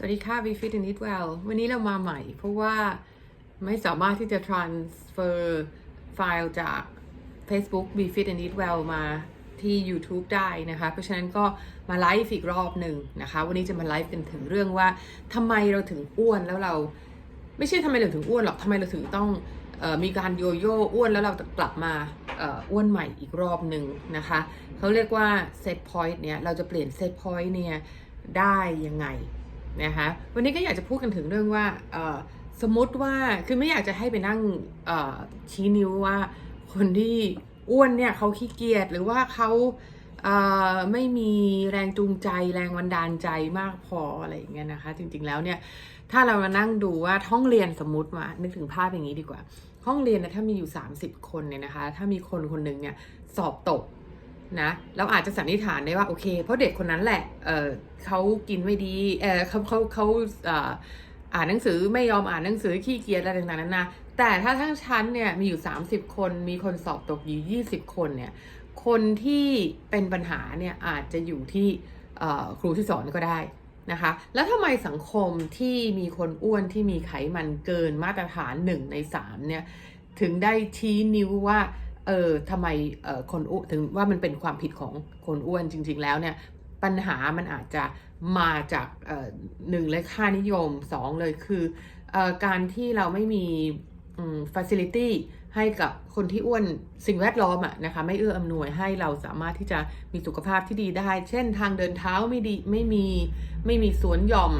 สวัสดีค่ะ We Fit and Eat Well วันนี้เรามาใหม่ เพราะว่าไม่สามารถที่จะ transfer ไฟล์จาก Facebook We Fit and Eat Well มาที่ YouTube ได้นะคะ เพราะฉะนั้นก็มาไลฟ์อีกรอบหนึ่งนะคะ วันนี้จะมาไลฟ์กันถึงเรื่องว่าทำไมเราถึงอ้วนแล้วเรา ไม่ใช่ทำไมเราถึงอ้วนหรอกทำไมเราถึงต้องออมีการโยโย่อ้วนแล้วเรากลับมาอ้วนใหม่อีกรอบหนึ่งนะคะเขาเรียกว่า set point เนี่ยเราจะเปลี่ยน set point เนี่ยได้ยังไง นะคะวันนี้ก็อยากจะพูดกันถึงเรื่องว่าสมมติว่าคือไม่อยากจะให้ไปนั่งชี้นิ้วว่า คนที่อ้วนเนี่ยเขาขี้เกียจหรือว่าเขาเไม่มีแรงจูงใจแรงบันดาลใจมากพออะไรอย่างเงี้ยนะคะ จริงๆแล้วเนี่ยถ้าเรามานั่งดูว่าห้องเรียนสมมติว่านึกถึงภาพอย่างนี้ดีกว่า ห้องเรียนนะถ้ามีอยู่ 30 คนเนี่ยนะคะ ถ้ามีคนคนหนึ่งเนี่ยสอบตก นะเราอาจจะสันนิษฐานได้ว่าโอเค เพราะเด็กคนนั้นแหละเออเขากินไม่ดีเออเขาเขาเขาอ่านหนังสือไม่ยอมอ่านหนังสือขี้เกียจอะไรต่างๆนั้นนะแต่ถ้าทั้งชั้นเนี่ยมีอยู่ 30 คน มีคนสอบตกอยู่ 20 คนเนี่ยคนที่เป็นปัญหาเนี่ยอาจจะอยู่ที่ครูที่สอนก็ได้นะคะ แล้วทำไมสังคมที่มีคนอ้วนที่มีไขมันเกินมาตรฐาน 1 ใน 3 เนี่ยถึงได้ชี้นิ้วว่า เออทำไมเออคนอ้วนถึงว่ามันเป็นความผิดของคนอ้วนจริง ๆ แล้วเนี่ยปัญหามันอาจจะมาจากเออหนึ่งเลยค่านิยมสองเลยคือเออการที่เราไม่มีอืม facility ให้กับคนที่อ้วนสิ่งแวดล้อมอะนะคะไม่เอื้ออำนวยให้เราสามารถที่จะมีสุขภาพที่ดีได้ เช่นทางเดินเท้าไม่ดีไม่มีไม่มีสวนหย่อม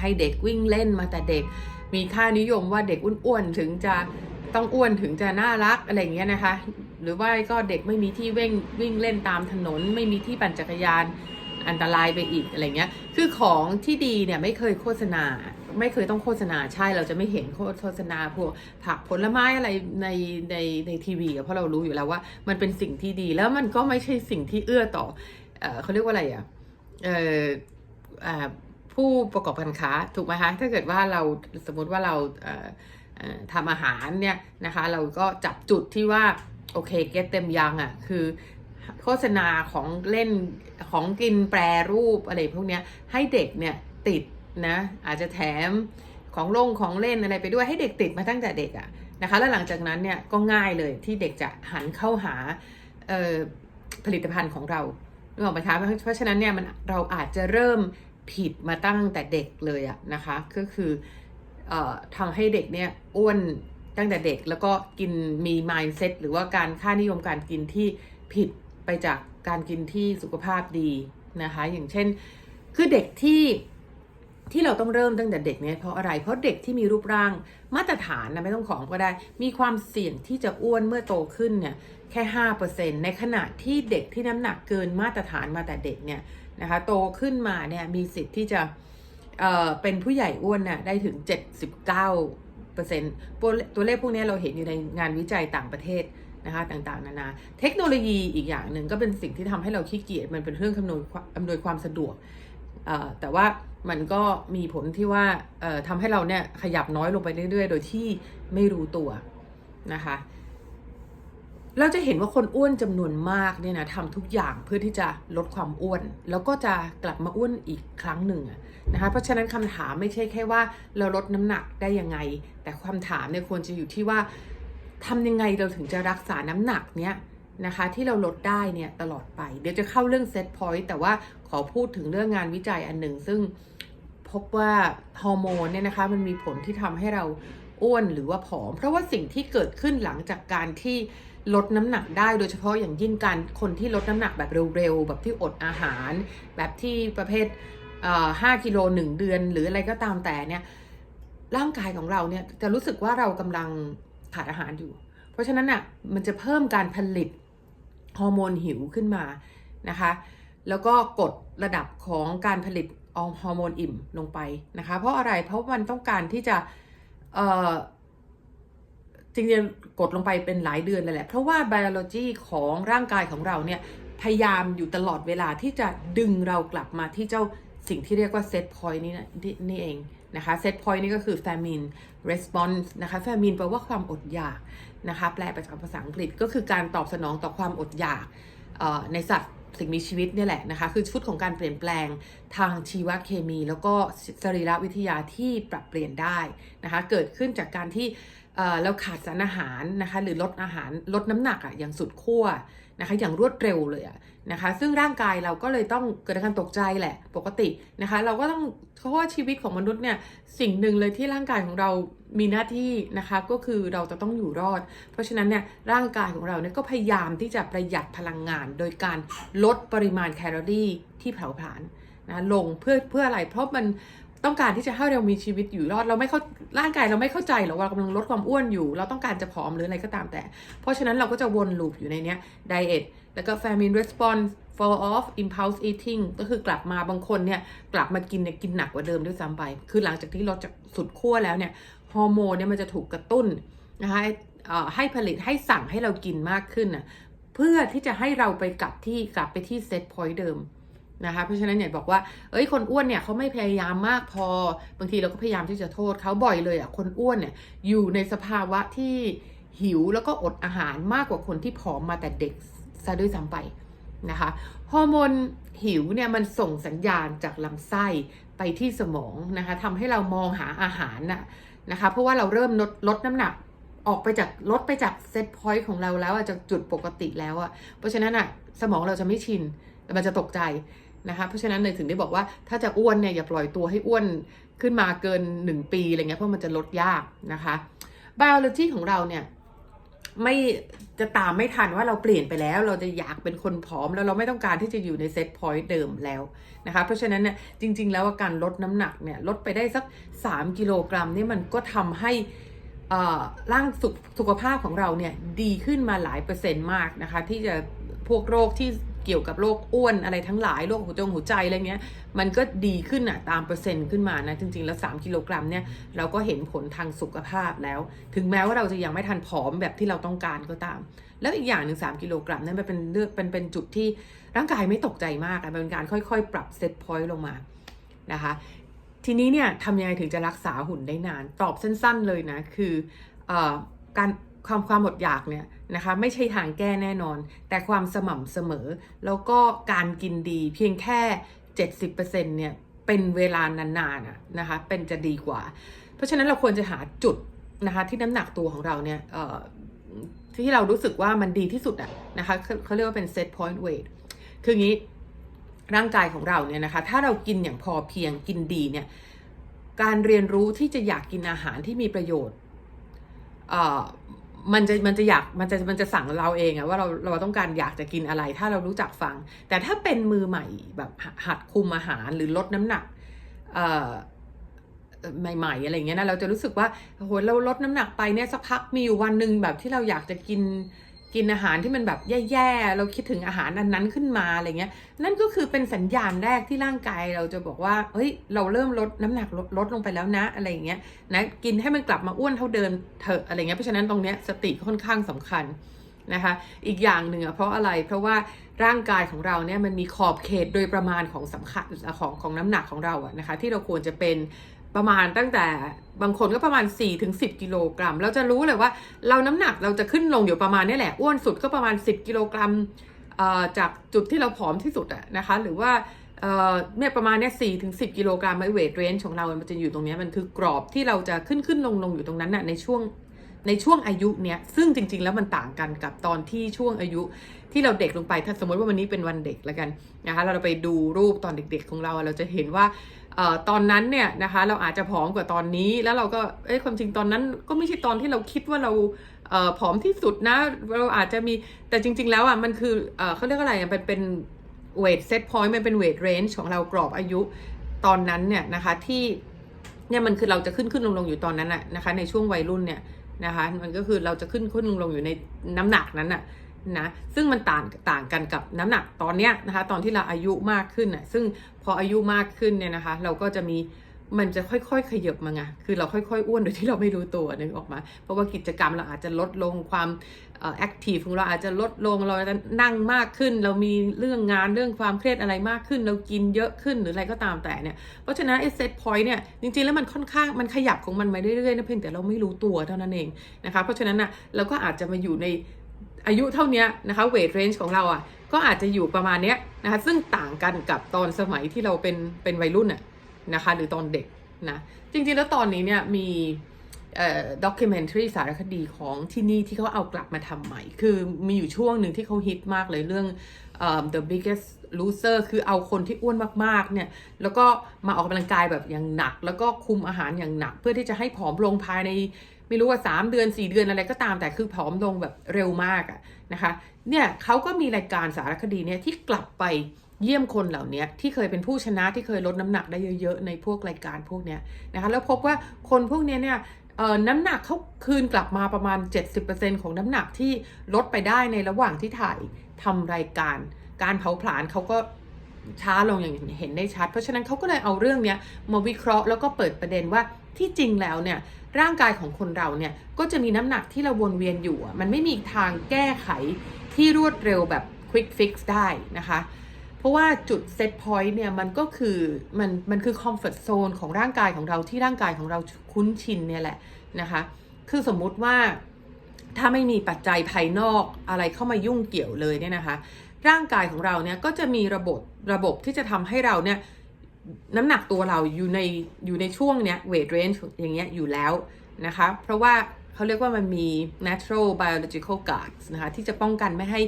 ให้เด็กวิ่งเล่นมาแต่เด็ก มีค่านิยมว่าเด็กอ้วนๆถึงจะ ต้องอ้วนถึงจะน่ารักอะไรอย่างเงี้ยนะคะ หรือว่าก็เด็กไม่มีที่วิ่งวิ่งเล่นตามถนน ไม่มีที่ปั่นจักรยานอันตรายไปอีกอะไรเงี้ย คือของที่ดีเนี่ยไม่เคยโฆษณา ไม่เคยต้องโฆษณาใช่เราจะไม่เห็นโฆษณาพวกผักผลไม้อะไรในในในทีวีอะเพราะเรารู้อยู่แล้วว่ามันเป็นสิ่งที่ดีแล้วมันก็ไม่ใช่สิ่งที่เอื้อต่อเออเขาเรียกว่าอะไรอะเอออ่าผู้ประกอบการค้าถูกไหมคะถ้าเกิดว่าเราสมมติว่าเราเอ่อเอ่อ ทำอาหารเนี่ยนะคะ เราก็จับจุดที่ว่า โอเคเก็ตเต็มยังอะ่ะคือโฆษณาของเล่นของกินแปรรูปอะไรพวกเนี้ยให้เด็กเนี่ยติดนะอาจจะแถมของลงของเล่นอะไรไปด้วยให้เด็กติดมาตั้งแต่เด็กอะ่ะนะคะแล้วหลังจากนั้นเนี่ยก็ง่ายเลยที่เด็กจะหันเข้าหาผลิตภัณฑ์ของเรานึกออกไหมคะเพราะเพราะฉะนั้นเนี่ยมันเราอาจจะเริ่มผิดมาตั้งแต่เด็กเลยอะนะคะก็คือเออ ทำให้เด็กเนี่ยอ้วนตั้งแต่เด็กแล้วก็กินมี mindset หรือว่าการค่านิยมการกินที่ผิดไปจากการกินที่สุขภาพดีนะคะ อย่างเช่น คือเด็กที่ที่เราต้องเริ่มตั้งแต่เด็กเนี่ยเพราะอะไร เพราะเด็กที่มีรูปร่างมาตรฐานนะไม่ต้องของก็ได้ มีความเสี่ยงที่จะอ้วนเมื่อโตขึ้นเนี่ยแค่ 5%ในขณะที่เด็กที่น้ำหนักเกินมาตรฐานมาแต่เด็กเนี่ยนะคะโตขึ้นมาเนี่ยมีสิทธิ์ที่จะ เอ่อเป็นผู้ใหญ่อ้วนน่ะได้ถึง 79เปอร์เซ็นต์ตัวเลขพวกนี้เราเห็นอยู่ในงานวิจัยต่างประเทศนะคะต่างๆ นานา เทคโนโลยีอีกอย่างหนึ่งก็เป็นสิ่งที่ทำให้เราขี้เกียจมันเป็นเรื่องคำนวณอำนวยความสะดวก แต่ว่ามันก็มีผลที่ว่าเอ่อทำให้เราเนี่ยขยับน้อยลงไปเรื่อยๆ โดยที่ไม่รู้ตัวนะคะ เราจะเห็นว่าคนอ้วนจำนวนมากเนี่ยนะทำทุกอย่างเพื่อที่จะลดความอ้วน แล้วก็จะกลับมาอ้วนอีกครั้งหนึ่งนะคะเพราะฉะนั้นคำถามไม่ใช่แค่ว่าเราลดน้ำหนักได้ยังไง แต่ความถามเนี่ยควรจะอยู่ที่ว่าทำยังไงเราถึงจะรักษาน้ำหนักเนี้ยนะคะที่เราลดได้เนี่ยตลอดไป เดี๋ยวจะเข้าเรื่องเซตพอยต์แต่ว่าขอพูดถึงเรื่องงานวิจัยอันหนึ่ง ซึ่งพบว่าฮอร์โมนเนี่ยนะคะมันมีผลที่ทำให้เราอ้วนหรือว่าผอม เพราะว่าสิ่งที่เกิดขึ้นหลังจากการที่ ลดน้ำหนักได้โดยเฉพาะอย่างยิ่งการคนที่ลดน้ำหนักแบบเร็วๆ แบบที่อดอาหาร แบบที่ประเภทห้ากิโลหนึ่งเดือน หรืออะไรก็ตามแต่เนี่ยร่างกายของเราเนี่ยจะรู้สึกว่าเรากำลังขาดอาหารอยู่ เพราะฉะนั้นอะมันจะเพิ่มการผลิตฮอร์โมนหิวขึ้นมานะคะแล้วก็กดระดับของการผลิตฮอร์โมนอิ่มลงไปนะคะ เพราะอะไรเพราะมันต้องการที่จะ จริงๆกดลงไปเป็นหลายเดือนเลยแหละ เพราะว่า biology ของร่างกายของเราเนี่ย พยายามอยู่ตลอดเวลาที่จะดึงเรากลับมาที่เจ้าสิ่งที่เรียกว่า set point นี่นะนี่นี่เองนะคะ set point นี่ก็คือ famine response นะคะ famine แปลว่าความอดอยากนะคะ แปลไปจากภาษาอังกฤษก็คือการตอบสนองต่อความอดอยากในสัตว์ สิ่งมีชีวิตเนี่ยแหละนะคะ คือชุดของการเปลี่ยนแปลงทางชีวเคมี แล้วก็สรีรวิทยาที่ปรับเปลี่ยนได้นะคะ เกิดขึ้นจากการที่เราขาดสารอาหารนะคะ หรือลดอาหารลดน้ำหนักอะอย่างสุดขั้ว นะคะอย่างรวดเร็วเลยอะนะคะซึ่งร่างกายเราก็เลยต้องเกิดอาการตกใจแหละปกตินะคะเราก็ต้องเพราะว่าชีวิตของมนุษย์เนี่ยสิ่งหนึ่งเลยที่ร่างกายของเรามีหน้าที่นะคะก็คือเราจะต้องอยู่รอด เพราะฉะนั้นเนี่ยร่างกายของเราเนี่ยก็พยายามที่จะประหยัดพลังงาน โดยการลดปริมาณแคลอรี่ที่เผาผลาญนะลงเพื่อเพื่ออะไรเพราะมัน ต้องการที่จะให้เรามีชีวิตอยู่รอดเราไม่เข้าร่างกายเราไม่เข้าใจหรอกว่าเรากำลังลดความอ้วนอยู่ เราต้องการจะผอมหรืออะไรก็ตามแต่ เพราะฉะนั้นเราก็จะวนลูปอยู่ในเนี้ยไดเอทแล้วก็ famine response fall off impulse eating ก็คือกลับมาบางคนเนี่ยกลับมากินเนี่ยกินหนักกว่าเดิมด้วยซ้ำไป คือหลังจากที่ลดจากสุดขั้วแล้วเนี่ยฮอร์โมนเนี่ยมันจะถูกกระตุ้นนะคะให้ผลิตให้สั่งให้เรากินมากขึ้นนะเพื่อที่จะให้เราไปกลับที่กลับไปที่เซตพอยต์เดิม นะคะเพราะฉะนั้นเนี่ยบอกว่า เอ้ยคนอ้วนเนี่ยเขาไม่พยายามมากพอ บางทีเราก็พยายามที่จะโทษเขาบ่อยเลยอะคนอ้วนเนี่ยอยู่ในสภาวะที่หิวแล้วก็อดอาหารมากกว่าคนที่ผอมมาแต่เด็กซะด้วยซ้ำไปนะคะฮอร์โมนหิวเนี่ยมันส่งสัญญาณจากลำไส้ไปที่สมองนะคะทำให้เรามองหาอาหารน่ะนะคะเพราะว่าเราเริ่มลดลดน้ำหนักออกไปจากลดไปจากเซตพอยต์ของเราแล้วอะจากจุดปกติแล้วอะเพราะฉะนั้นอะสมองเราจะไม่ชินมันจะตกใจ นะคะเพราะฉะนั้นเลยถึงได้บอกว่าถ้าจะอ้วนเนี่ยอย่าปล่อยตัวให้อ้วนขึ้นมาเกิน 1 ปีอะไรเงี้ยเพราะมันจะลดยากนะคะ biology ของเราเนี่ยไม่จะตามไม่ทันว่าเราเปลี่ยนไปแล้ว เราจะอยากเป็นคนผอมแล้วเราไม่ต้องการที่จะอยู่ในเซตพอยต์เดิมแล้วนะคะ เพราะฉะนั้นเนี่ยจริง ๆ แล้วการลดน้ำหนักเนี่ยลดไปได้สัก 3 กิโลกรัมนี่มันก็ทำให้อ่อร่างสุขสุขภาพของเราเนี่ยดีขึ้นมาหลายเปอร์เซ็นต์มากนะคะ ที่จะพวกโรคที่ เกี่ยวกับโรคอ้วนอะไรทั้งหลายโรคหัวใจหัวใจอะไรเงี้ยมันก็ดีขึ้นอะตามเปอร์เซ็นต์ขึ้นมานะจริงๆแล้ว 3 กิโลกรัมเนี่ยเราก็เห็นผลทางสุขภาพแล้ว ถึงแม้ว่าเราจะยังไม่ทันผอมแบบที่เราต้องการก็ตาม แล้วอีกอย่างหนึ่ง3กิโลกรัมนี่มันเป็นเลือกเป็นเป็นจุดที่ร่างกายไม่ตกใจมากอะมันเป็นการค่อยๆ ปรับเซตพอยต์ลงมานะคะทีนี้เนี่ยทำยังไงถึงจะรักษาหุ่นได้นาน ตอบสั้น ๆเลยนะคือเออการความความอดอยากเนี่ย นะคะ ไม่ใช่ทางแก้แน่นอน แต่ความสม่ำเสมอ แล้วก็การกินดีเพียงแค่ 70%เนี่ยเป็นเวลานานๆอะนะคะเป็นจะดีกว่า เพราะฉะนั้นเราควรจะหาจุดนะคะที่น้ำหนักตัวของเราเนี่ยที่เรารู้สึกว่ามันดีที่สุดอะนะคะเขาเรียกว่าเป็น set point weight คืออย่างนี้ร่างกายของเราเนี่ยนะคะ ถ้าเรากินอย่างพอเพียงกินดีเนี่ย การเรียนรู้ที่จะอยากกินอาหารที่มีประโยชน์อ่อ มันจะมันจะอยากมันจะมันจะสั่งเราเองอะว่าเราเราต้องการอยากจะกินอะไร ถ้าเรารู้จักฟัง แต่ถ้าเป็นมือใหม่แบบหัดคุมอาหารหรือลดน้ำหนักเอ่อใหม่ๆอะไรเงี้ยนะเราจะรู้สึกว่าโหเราลดน้ำหนักไปเนี่ยสักพักมีอยู่วันหนึ่งแบบที่เราอยากจะกิน กินอาหารที่มันแบบแย่ๆ เราคิดถึงอาหารอันนั้นขึ้นมาอะไรเงี้ย นั่นก็คือเป็นสัญญาณแรกที่ร่างกายเราจะบอกว่า เฮ้ย เราเริ่มลดน้ำหนักลดลดลงไปแล้วนะอะไรเงี้ยนะ กินให้มันกลับมาอ้วนเท่าเดิมเถอะอะไรเงี้ย เพราะฉะนั้นตรงเนี้ยสติค่อนข้างสำคัญนะคะ อีกอย่างหนึ่งอะเพราะอะไร เพราะว่าร่างกายของเราเนี่ยมันมีขอบเขตโดยประมาณของสำคัญของของน้ำหนักของเราอะนะคะที่เราควรจะเป็น ประมาณตั้งแต่บางคนก็ประมาณ 4-10กิโลกรัม เราจะรู้เลยว่าเราน้ำหนักเราจะขึ้นลงอยู่ประมาณนี้แหละ อ้วนสุดก็ประมาณ 10 กิโลกรัมจากจุดที่เราผอมที่สุดอะนะคะ หรือว่าเอ่อเนี่ยประมาณเนี้ยสี่ถึงสิกิโลกรัมไอเวทเรนจ์ของเรา มันจะอยู่ตรงนี้มันคือกรอบที่เราจะขึ้นขึ้นลงลงอยู่ตรงนั้นน่ะในช่วงในช่วงอายุเนี้ยซึ่งจริง ๆ แล้วมันต่างกันกับตอนที่ช่วงอายุที่เราเด็กลงไปถ้าสมมติว่าวันนี้เป็นวันเด็กแล้วกันนะคะเราไปดูรูปตอนเด็ก ๆ ของเราเราจะเห็นว่า ตอนนั้นเนี่ยนะคะเราอาจจะผอมกว่าตอนนี้ แล้วเราก็เอ้ยความจริงตอนนั้นก็ไม่ใช่ตอนที่เราคิดว่าเราเออผอมที่สุดนะเราอาจจะมีแต่จริง ๆ แล้วอะมันคือเอเขาเรียกอะไรอะเป็นเป็นเวทเซตพอยต์มันเป็นเวทเรนจ์ของเรากรอบอายุตอนนั้นเนี่ยนะคะที่เนี่ยมันคือเราจะขึ้นขึ้นลงลงอยู่ตอนนั้นอะนะคะในช่วงวัยรุ่นเนี่ยนะคะมันก็คือเราจะขึ้นขึ้นลงลงอยู่ในน้ำหนักนั้นอะ นะซึ่งมันต่างต่างกันกับน้ำหนักตอนเนี้ยนะคะ ตอนที่เราอายุมากขึ้นน่ะซึ่งพออายุมากขึ้นเนี่ยนะคะ เราก็จะมีมันจะค่อยๆ ขยับมาไง คือเราค่อยๆ อ้วนโดยที่เราไม่รู้ตัวนึกออกมา เพราะว่ากิจกรรมเราอาจจะลดลงความแอคทีฟของเราอาจจะลดลง เราจะนั่งมากขึ้น เรามีเรื่องงานเรื่องความเครียดอะไรมากขึ้น เรากินเยอะขึ้นหรืออะไรก็ตามแต่เนี่ย เพราะฉะนั้นไอ้เซตพอยต์เนี่ย จริงๆ แล้วมันค่อนข้างมันขยับของมันมาเรื่อยๆนะเพียงแต่เราไม่รู้ตัวเท่านั้นเองนะคะ เพราะฉะนั้นน่ะเราก็อาจจะมาอยู่ใน อายุเท่านี้นะคะเวทเรนจ์ของเราอะก็อาจจะอยู่ประมาณเนี้ยนะคะซึ่งต่างกันกับตอนสมัยที่เราเป็นเป็นวัยรุ่นอะนะคะหรือตอนเด็กนะจริงๆแล้วตอนนี้เนี่ยมีเอ่อด็อกิเมนทรีสารคดีของที่นี่ที่เขาเอากลับมาทำใหม่ คือมีอยู่ช่วงหนึ่งที่เขาฮิตมากเลยเรื่องเอ่อ The Biggest Loser คือเอาคนที่อ้วนมากๆเนี่ยแล้วก็มาออกกำลังกายแบบอย่างหนัก แล้วก็คุมอาหารอย่างหนัก เพื่อที่จะให้ผอมลงภายใน ไม่รู้ว่า 3 เดือน 4 เดือนอะไรก็ตามแต่คือผอมลงแบบเร็วมากอะนะคะเนี่ยเขาก็มีรายการสารคดีเนี่ยที่กลับไปเยี่ยมคนเหล่านี้ที่เคยเป็นผู้ชนะที่เคยลดน้ำหนักได้เยอะๆในพวกรายการพวกเนี้ยนะคะแล้วพบว่าคนพวกเนี้ยเนี่ยน้ำหนักเขาคืนกลับมาประมาณ 70%ของน้ำหนักที่ลดไปได้ในระหว่างที่ถ่ายทำรายการ การเผาผลาญเขาก็ ช้าลงอย่างเห็นได้ชัด เพราะฉะนั้นเขาก็เลยเอาเรื่องนี้มาวิเคราะห์แล้วก็เปิดประเด็นว่าที่จริงแล้วเนี่ยร่างกายของคนเราเนี่ยก็จะมีน้ำหนักที่เราวนเวียนอยู่ มันไม่มีทางแก้ไขที่รวดเร็วแบบ quick fix ได้นะคะ เพราะว่าจุด set point เนี่ยมันก็คือมันมันคือ comfort zone ของร่างกายของเราที่ร่างกายของเราคุ้นชินเนี่ยแหละนะคะ คือสมมุติว่าถ้าไม่มีปัจจัยภายนอกอะไรเข้ามายุ่งเกี่ยวเลยเนี่ยนะคะ ร่างกายของเราเนี่ยก็จะมีระบบระบบที่จะทำให้เราเนี่ยน้ำหนักตัวเราอยู่ในอยู่ในช่วงเนี้ย weight range อย่างเงี้ยอยู่แล้วนะคะ เพราะว่าเขาเรียกว่ามันมี natural biological guards นะคะที่จะป้องกันไม่ให้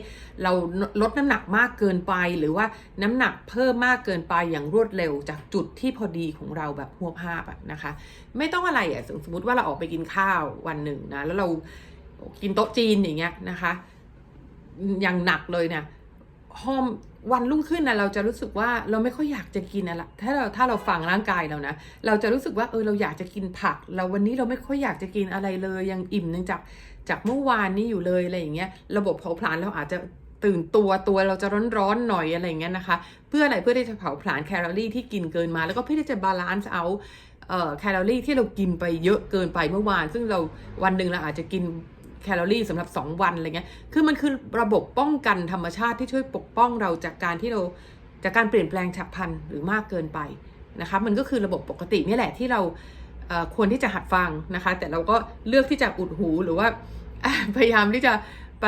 เราลดน้ำหนักมากเกินไป หรือว่าน้ำหนักเพิ่มมากเกินไปอย่างรวดเร็วจากจุดที่พอดีของเราแบบหัวภาพอะนะคะ ไม่ต้องอะไรอะสมมติว่าเราออกไปกินข้าววันหนึ่งนะแล้วเรากินโต๊ะจีนอย่างเงี้ยนะคะ อย่างหนักเลยเนี่ย ห้อมวันรุ่งขึ้นนะเราจะรู้สึกว่าเราไม่ค่อยอยากจะกินอะไรถ้าเราถ้าเราฟังร่างกายเรานะ เราจะรู้สึกว่าเออเราอยากจะกินผัก เราวันนี้เราไม่ค่อยอยากจะกินอะไรเลยยังอิ่มนึงจากจากเมื่อวานนี้อยู่เลยอะไรอย่างเงี้ยระบบเผาผลาญเราอาจจะตื่นตัวตัวเราจะร้อนๆหน่อยอะไรอย่างเงี้ยนะคะ เพื่ออะไรเพื่อที่จะเผาผลาญแคลอรี่ที่กินเกินมา แล้วก็เพื่อที่จะบาลานซ์เอาแคลอรี่ที่เรากินไปเยอะเกินไปเมื่อวาน ซึ่งเราวันหนึ่งเราอาจจะกิน แคลอรี่สำหรับ 2 วันอะไรเงี้ย คือมันคือระบบป้องกันธรรมชาติที่ช่วยปกป้องเราจากการที่เราจากการเปลี่ยนแปลงฉับพลันหรือมากเกินไปนะคะมันก็คือระบบปกตินี่แหละที่เราควรที่จะหัดฟังนะคะ แต่เราก็เลือกที่จะอุดหูหรือว่าพยายามที่จะไป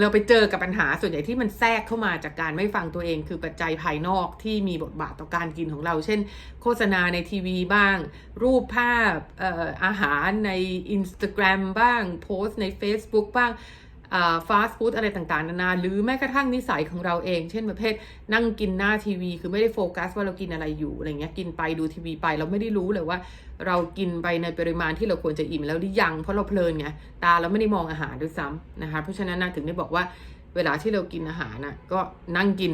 เราไปเจอกับปัญหาส่วนใหญ่ที่มันแทรกเข้ามาจากการไม่ฟังตัวเอง คือปัจจัยภายนอกที่มีบทบาทต่อการกินของเรา เช่น โฆษณาในทีวีบ้าง รูปภาพเอ่ออาหารใน Instagram บ้าง โพสต์ใน Facebook บ้าง ฟาสต์ฟู้ดอะไรต่างๆ นานา หรือแม้กระทั่งนิสัยของเราเอง เช่นประเภทนั่งกินหน้าทีวี คือไม่ได้โฟกัสว่าเรากินอะไรอยู่อะไรเงี้ยกินไปดูทีวีไป เราไม่ได้รู้เลยว่า เรากินไปในปริมาณที่เราควรจะอิ่มแล้วหรือยังเพราะเราเพลินไงตาเราไม่ได้มองอาหารด้วยซ้ำนะคะเพราะฉะนั้นนะถึงได้บอกว่าเวลาที่เรากินอาหารนะก็นั่งกิน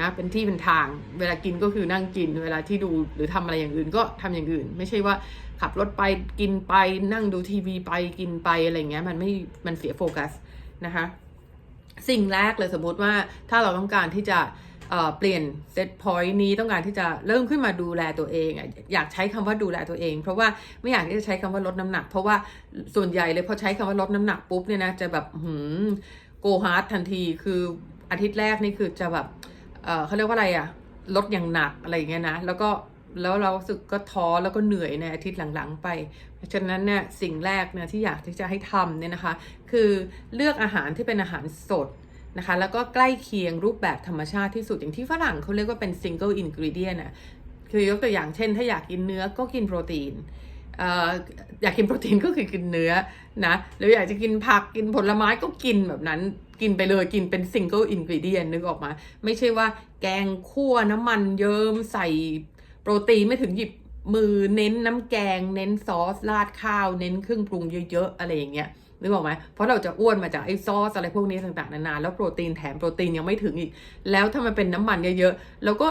นะเป็นที่เป็นทาง เวลากินก็คือนั่งกิน เวลาที่ดูหรือทำอะไรอย่างอื่นก็ทำอย่างอื่น ไม่ใช่ว่าขับรถไปกินไปนั่งดูทีวีไปกินไปอะไรเงี้ยมันไม่มันเสียโฟกัส นะคะสิ่งแรกเลยสมมติว่าถ้าเราต้องการที่จะเปลี่ยนเซตพอยต์นี้ต้องการที่จะเริ่มขึ้นมาดูแลตัวเอง อยากใช้คำว่าดูแลตัวเอง เพราะว่าไม่อยากที่จะใช้คำว่าลดน้ำหนัก เพราะว่าส่วนใหญ่เลยพอใช้คำว่าลดน้ำหนักปุ๊บเนี่ยนะจะแบบหืมโกฮาร์ดทันทีคืออาทิตย์แรกนี่คือจะแบบเเขาเรียกว่าอะไรอะลดอย่างหนักอะไรอย่างเงี้ยนะแล้วก็ แล้วเราสึกก็ท้อแล้วก็เหนื่อยในอาทิตย์หลังๆไป เพราะฉะนั้นเนี่ยสิ่งแรกเนี่ยที่อยากที่จะให้ทำเนี่ยนะคะ คือเลือกอาหารที่เป็นอาหารสดนะคะ แล้วก็ใกล้เคียงรูปแบบธรรมชาติที่สุดอย่างที่ฝรั่งเขาเรียกว่าเป็น single ingredient นะคือยกตัวอย่างเช่น ถ้าอยากกินเนื้อก็กินโปรตีนอยากกินโปรตีนก็คือกินเนื้อนะหรืออยากจะกินผักกินผลไม้ก็กินแบบนั้นกินไปเลยกินเป็น single ingredient นึกออกมา ไม่ใช่ว่าแกงคั่วน้ำมันเยิ้มใส่ รตีนไม่ถึงหยิบมือเน้นน้ำแกง เน้นซอสราดข้าว เน้นเครื่องปรุงเยอะๆอะไรอย่างเงี้ยนึกออกไหมเพราะเราจะอ้วนมาจากไอ้ซอสอะไรพวกนี้ต่างๆนานาแล้วโปรตีนแถมโปรตีนยังไม่ถึงอีก แล้วถ้ามันเป็นน้ำมันเยอะๆแล้วก็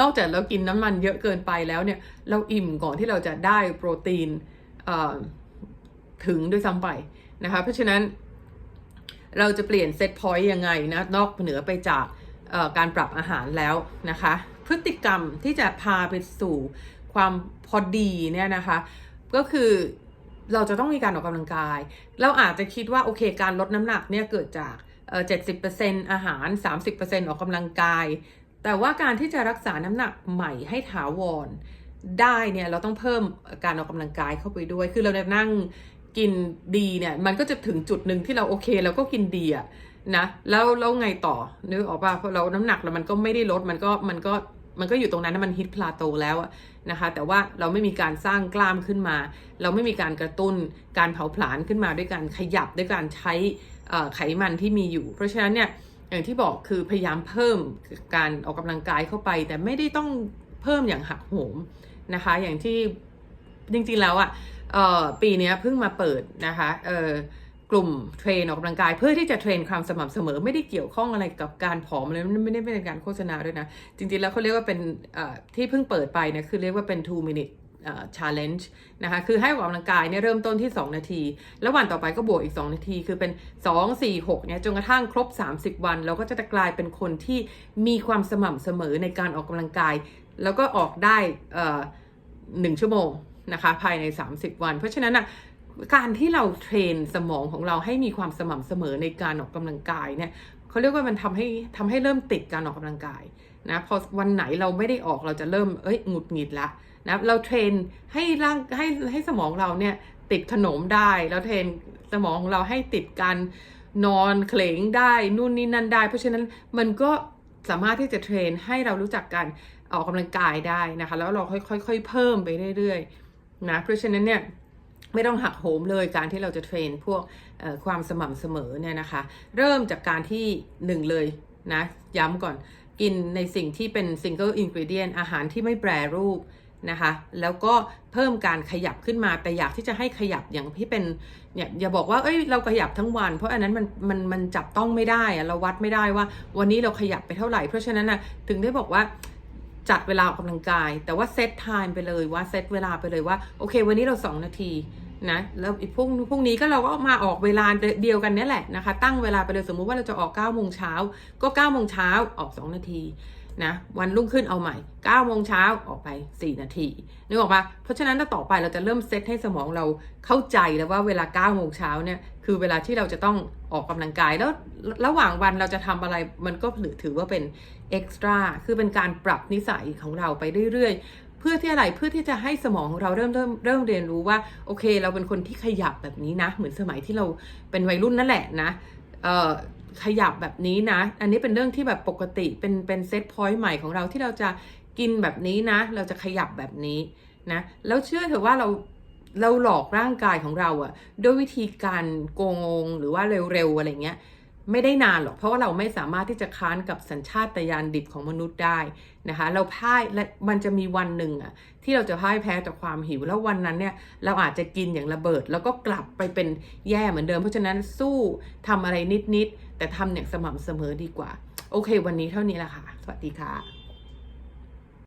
นอกจากเรากินน้ำมันเยอะเกินไปแล้วเนี่ย เราอิ่มก่อนที่เราจะได้โปรตีนเอ่อถึงด้วยซ้ำไปนะคะ เพราะฉะนั้นเราจะเปลี่ยนเซตพอยต์ยังไงนะนอกเหนือไปจากเอ่อการปรับอาหารแล้วนะคะ พฤติกรรมที่จะพาไปสู่ความพอดีเนี่ยนะคะ ก็คือเราจะต้องมีการออกกำลังกาย เราอาจจะคิดว่าโอเคการลดน้ำหนักเนี่ยเกิดจากเจ็ดสิบเปอ่อ70%อาหาร30%อร์เซ็นออกกำลังกาย แต่ว่าการที่จะรักษาน้ำหนักใหม่ให้ถาวรได้เนี่ยเราต้องเพิ่มการออกกำลังกายเข้าไปด้วย คือเราจะนั่งกินดีเนี่ยมันก็จะถึงจุดหนึ่งที่เราโอเคเราก็กินดีอะ นะแล้วแล้วไงต่อนึกออกป่ะเพราะเราน้ำหนักเรามันก็ไม่ได้ลดมันก็มันก็มันก็อยู่ตรงนั้นนะมันฮิตพลาโตแล้วนะคะแต่ว่าเราไม่มีการสร้างกล้ามขึ้นมา เราไม่มีการกระตุ้นการเผาผลาญขึ้นมาด้วยการขยับด้วยการใช้ไขมันที่มีอยู่ เพราะฉะนั้นเนี่ยอย่างที่บอกคือพยายามเพิ่มการออกกำลังกายเข้าไป แต่ไม่ได้ต้องเพิ่มอย่างหักโหมนะคะ อย่างที่จริงๆแล้วอะเอ่อปีนี้เพิ่งมาเปิดนะคะเออ กลุ่มเทรนออกกำลังกาย เพื่อที่จะเทรนความสม่ำเสมอ ไม่ได้เกี่ยวข้องอะไรกับการผอมเลยไม่ได้เป็นการโฆษณาด้วยนะ จริงๆแล้วเขาเรียกว่าเป็นที่เพิ่งเปิดไปนี่ยคือเรียกว่าเป็น two minute challenge นะคะ คือให้ออกกำลังกายเนี่ยเริ่มต้นที่ 2 นาที แล้ววันต่อไปก็บวกอีก 2 นาที คือเป็น 2 4 6เนี่ยจนกระทั่งครบ 30 วัน เราก็จะกลายเป็นคนที่มีความสม่ำเสมอในการออกกำลังกาย แล้วก็ออกได้หนึ่งชั่วโมงนะคะภายใน 30 วัน เพราะฉะนั้นอะ การที่เราเทรนสมองของเราให้มีความสม่ำเสมอในการออกกำลังกายเนี่ยเขาเรียกว่ามันทำให้ทำให้เริ่มติดการออกกำลังกายนะพอวันไหนเราไม่ได้ออกเราจะเริ่มเอ้ยหงุดหงิดละนะเราเทรนให้ร่างให้ให้สมองเราเนี่ยติดขนมได้แล้วเทรนสมองของเราให้ติดการนอนเคลงได้นู่นนี่นั่นได้ เพราะฉะนั้นมันก็สามารถที่จะเทรนให้เรารู้จักการออกกำลังกายได้นะคะ แล้วเราค่อยๆเพิ่มไปเรื่อยๆนะเพราะฉะนั้นเนี่ย ไม่ต้องหักโหมเลยการที่เราจะเทรนพวกความสม่ำเสมอเนี่ยนะคะ เริ่มจากการที่หนึ่งเลยนะย้ำก่อนกินในสิ่งที่เป็น single ingredient อาหารที่ไม่แปรรูปนะคะ แล้วก็เพิ่มการขยับขึ้นมา แต่อยากที่จะให้ขยับอย่างที่เป็นเนี่ยอย่าบอกว่าเอ้ยเราขยับทั้งวัน เพราะอันนั้นมันมันมันจับต้องไม่ได้อะเราวัดไม่ได้ว่า วันนี้เราขยับไปเท่าไหร่ เพราะฉะนั้นนะถึงได้บอกว่า จัดเวลาออกกำลังกาย แต่ว่าเซตไทม์ไปเลยว่าเซตเวลาไปเลยว่า โอเค วันนี้เรา2นาทีนะแล้วอีกพรุ่งพรุ่งนี้ก็เราก็มาออกเวลาเดียวกันนี้ยแหละนะคะ ตั้งเวลาไปเลยสมมุติว่าเราจะออก9โมงเช้าก็9โมงเช้าออก 2 นาทีนะวันรุ่งขึ้นเอาใหม่9โมงเช้าออกไป 4 นาทีนึกออกปะเพราะฉะนั้นถ้าต่อไปเราจะเริ่มเซตให้สมองเราเข้าใจแล้วว่าเวลา9โมงเช้าเนี่ย คือเวลาที่เราจะต้องออกกำลังกายแล้วระหว่างวันเราจะทำอะไรมันก็ถือว่าเป็นเอ็กซ์ตร้าคือเป็นการปรับนิสัยของเราไปเรื่อยๆ เพื่อที่อะไรเพื่อที่จะให้สมองของเราเริ่มเริ่มเริ่มเรียนรู้ว่าโอเค เราเป็นคนที่ขยับแบบนี้นะ เหมือนสมัยที่เราเป็นวัยรุ่นนั่นแหละนะเอ่อขยับแบบนี้นะ อันนี้เป็นเรื่องที่แบบปกติเป็นเป็นเซตพอยต์ใหม่ของเราที่เราจะกินแบบนี้นะ เราจะขยับแบบนี้นะแล้วเชื่อเถอะว่าเรา เราหลอกร่างกายของเราอะด้วยวิธีการโกงหรือว่าเร็วๆอะไรเงี้ยไม่ได้นานหรอกเพราะว่าเราไม่สามารถที่จะค้านกับสัญชาตญาณดิบของมนุษย์ได้นะคะ เราพ่ายและมันจะมีวันหนึ่งอะที่เราจะพ่ายแพ้ต่อความหิว แล้ววันนั้นเนี่ยเราอาจจะกินอย่างระเบิด แล้วก็กลับไปเป็นแย่เหมือนเดิม เพราะฉะนั้นสู้ทำอะไรนิดๆแต่ทำอย่างสม่ำเสมอดีกว่า โอเค วันนี้เท่านี้แหละค่ะ สวัสดีค่ะ